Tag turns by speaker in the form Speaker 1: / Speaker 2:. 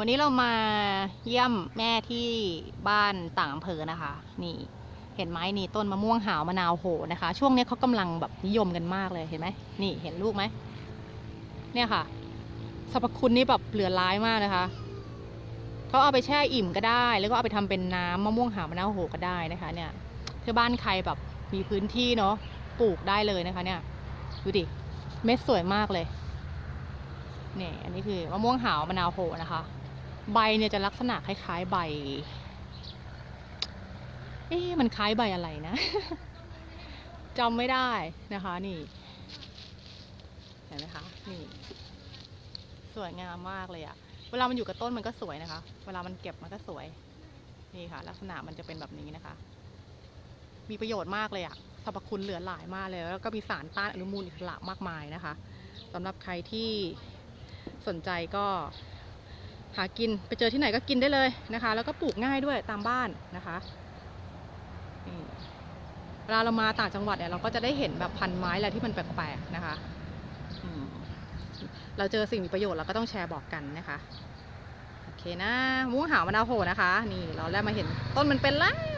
Speaker 1: วันนี้เรามาเยี่ยมแม่ที่บ้านต่างอำเภอนะคะ นี่เห็นไหมนี่ต้นมะม่วงหาวมะนาวโหนะคะ ช่วงนี้เขากำลังแบบนิยมกันมากเลยเห็นไหมนี่เห็นลูกไหมเนี่ยค่ะสรรพคุณนี่แบบเหลือร้ายมากนะคะเขาเอาไปแช่อิ่มก็ได้ แล้วก็เอาไปทำเป็นน้ำมะม่วงหาวมะนาวโหก็ได้นะคะ เนี่ยถ้าบ้านใครแบบมีพื้นที่เนาะปลูกได้เลยนะคะ เนี่ยดูดิเม็ดสวยมากเลยเนี่ยอันนี้คือมะม่วงหาวมะนาวโหนะคะ ใบเนี่ยจะลักษณะคล้ายๆใบ เอ๊ะมันคล้ายใบอะไรนะจำไม่ได้นะคะนี่เห็นไหมคะนี่สวยงามมากเลยอะเวลามันอยู่กับต้นมันก็สวยนะคะ เวลามันเก็บมันก็สวย นี่ค่ะ ลักษณะมันจะเป็นแบบนี้นะคะ มีประโยชน์มากเลยอะสรรพคุณเหลือหลายมากเลย แล้วก็มีสารต้านอนุมูลอิสระมากมายนะคะสำหรับใครที่สนใจก็ หากินไปเจอที่ไหนก็กินได้เลยนะคะ แล้วก็ปลูกง่ายด้วยตามบ้านนะคะเวลาเรามาต่างจังหวัดเนี่ยเราก็จะได้เห็นแบบพันไม้อะไรที่มันแปลกๆนะคะเราเจอสิ่งมีประโยชน์เราก็ต้องแชร์บอกกันนะคะโอเคนะมะม่วงหาวมะนาวโหนะคะ นี่เราได้มาเห็นต้นมันเป็นแล้ว